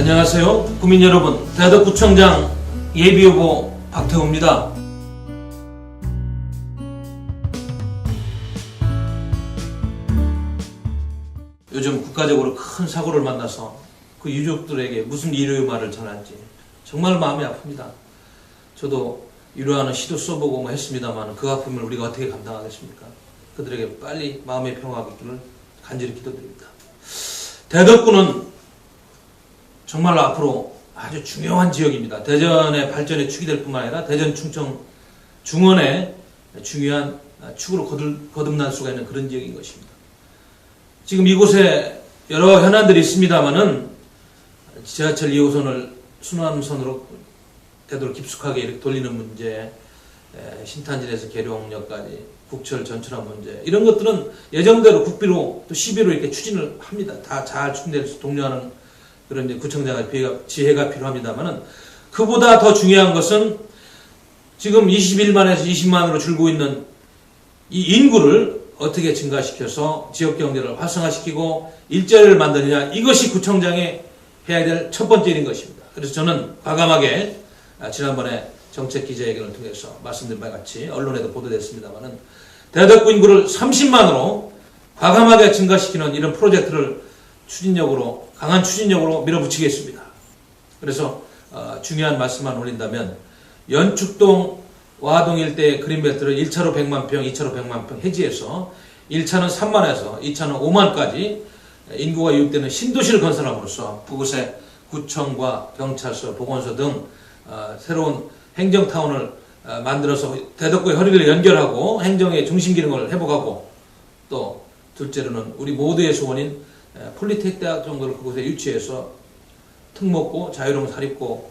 안녕하세요. 국민 여러분. 대덕구청장 예비후보 박태호입니다. 요즘 국가적으로 큰 사고를 만나서 그 유족들에게 무슨 위로의 말을 전할지 정말 마음이 아픕니다. 저도 위로하는 시도 써보고 뭐 했습니다만 그 아픔을 우리가 어떻게 감당하겠습니까? 그들에게 빨리 마음의 평화가 있기를 간절히 기도드립니다. 대덕구는 정말로 앞으로 아주 중요한 지역입니다. 대전의 발전의 축이 될 뿐만 아니라 대전 충청 중원의 중요한 축으로 거듭, 거듭 날 수가 있는 그런 지역인 것입니다. 지금 이곳에 여러 현안들이 있습니다만은 지하철 2호선을 순환선으로 되도록 깊숙하게 이렇게 돌리는 문제, 에, 신탄진에서 계룡역까지 국철 전철화 문제 이런 것들은 예정대로 국비로 또 시비로 이렇게 추진을 합니다. 다 잘 추진돼서 독려하는 그런 이제 구청장의 비가, 지혜가 필요합니다만은 그보다 더 중요한 것은 지금 21만에서 20만으로 줄고 있는 이 인구를 어떻게 증가시켜서 지역 경제를 활성화시키고 일자리를 만드느냐 이것이 구청장이 해야 될 첫 번째 일인 것입니다. 그래서 저는 과감하게 아, 지난번에 정책 기자회견을 통해서 말씀드린 바와 같이 언론에도 보도됐습니다만은 대덕구 인구를 30만으로 과감하게 증가시키는 이런 프로젝트를 추진력으로 강한 추진력으로 밀어붙이겠습니다. 그래서 어, 중요한 말씀만 올린다면 연축동 와동 일대의 그린벨트를 1차로 100만 평, 2차로 100만 평 해지해서 1차는 3만에서 2차는 5만까지 인구가 유입되는 신도시를 건설함으로써 그곳에 구청과 경찰서, 보건소 등 어, 새로운 행정타운을 어, 만들어서 대덕구의 허리를 연결하고 행정의 중심 기능을 회복하고 또 둘째로는 우리 모두의 소원인 에, 폴리텍 대학 정도를 그곳에 유치해서 특목고, 자유로운 사립고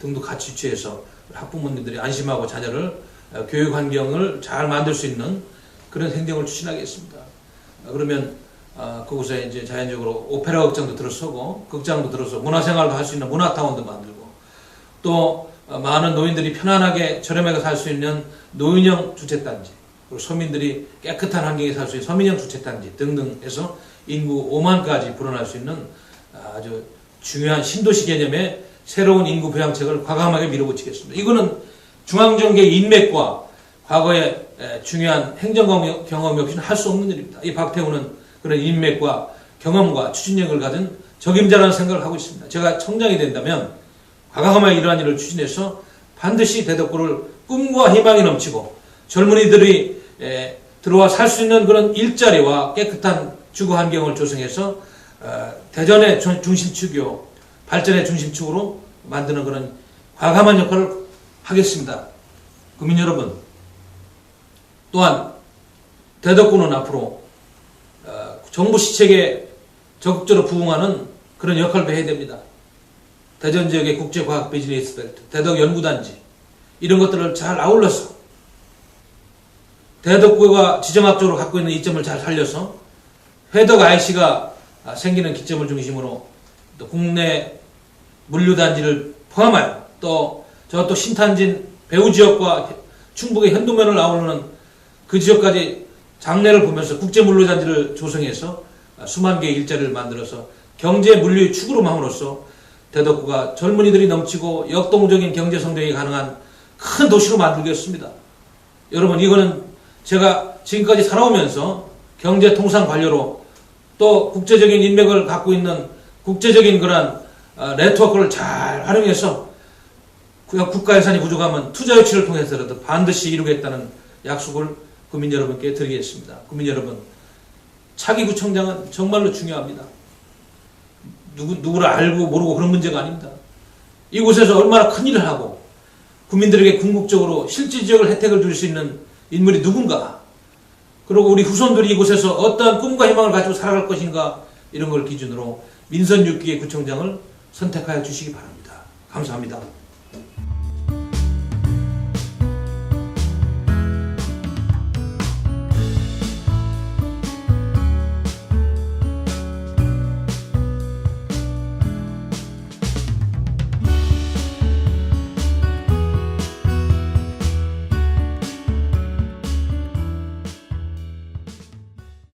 등도 같이 유치해서 학부모님들이 안심하고 자녀를 어, 교육 환경을 잘 만들 수 있는 그런 행정을 추진하겠습니다. 어, 그러면 어, 그곳에 이제 자연적으로 오페라 극장도 들어서고 극장도 들어서 문화생활도 할 수 있는 문화타운도 만들고 또 어, 많은 노인들이 편안하게 저렴하게 살 수 있는 노인형 주택단지 그리고 서민들이 깨끗한 환경에 살 수 있는 서민형 주택단지 등등 해서 인구 5만까지 불어날 수 있는 아주 중요한 신도시 개념의 새로운 인구 부양책을 과감하게 밀어붙이겠습니다. 이거는 중앙정계 인맥과 과거의 에, 중요한 행정 경험- 없이는 할 수 없는 일입니다. 이 박태우는 그런 인맥과 경험과 추진력을 가진 적임자라는 생각을 하고 있습니다. 제가 청장이 된다면 과감하게 이러한 일을 추진해서 반드시 대덕구를 꿈과 희망이 넘치고 젊은이들이 에, 들어와 살 수 있는 그런 일자리와 깨끗한 주거 환경을 조성해서 어, 대전의 중- 중심축이요 발전의 중심축으로 만드는 그런 과감한 역할을 하겠습니다. 국민 여러분, 또한 대덕구는 앞으로 어, 정부 시책에 적극적으로 부응하는 그런 역할도 해야 됩니다. 대전 지역의 국제과학 비즈니스 벨트, 대덕 연구단지 이런 것들을 잘 아울러서 대덕구가 지정학적으로 갖고 있는 이점을 잘 살려서 회덕 IC가 생기는 기점을 중심으로 또 국내 물류단지를 포함하여 또 저 또 신탄진 배우 지역과 충북의 현도면을 아우르는 그 지역까지 장래를 보면서 국제 물류단지를 조성해서 수만 개의 일자리를 만들어서 경제 물류의 축으로 함으로써 대덕구가 젊은이들이 넘치고 역동적인 경제 성장이 가능한 큰 도시로 만들겠습니다. 여러분 이거는 제가 지금까지 살아오면서 경제 통상 관료로 또 국제적인 인맥을 갖고 있는 국제적인 그런 어, 네트워크를 잘 활용해서 그 국가 예산이 부족하면 투자 유치를 통해서라도 반드시 이루겠다는 약속을 국민 여러분께 드리겠습니다. 국민 여러분, 차기 구청장은 정말로 중요합니다. 누구, 누구를 알고 모르고 그런 문제가 아닙니다. 이곳에서 얼마나 큰 일을 하고 국민들에게 궁극적으로 실질 지역을 혜택을 줄 수 있는 인물이 누군가 그리고 우리 후손들이 이곳에서 어떠한 꿈과 희망을 가지고 살아갈 것인가 이런 걸 기준으로 민선 6기의 구청장을 선택하여 주시기 바랍니다. 감사합니다.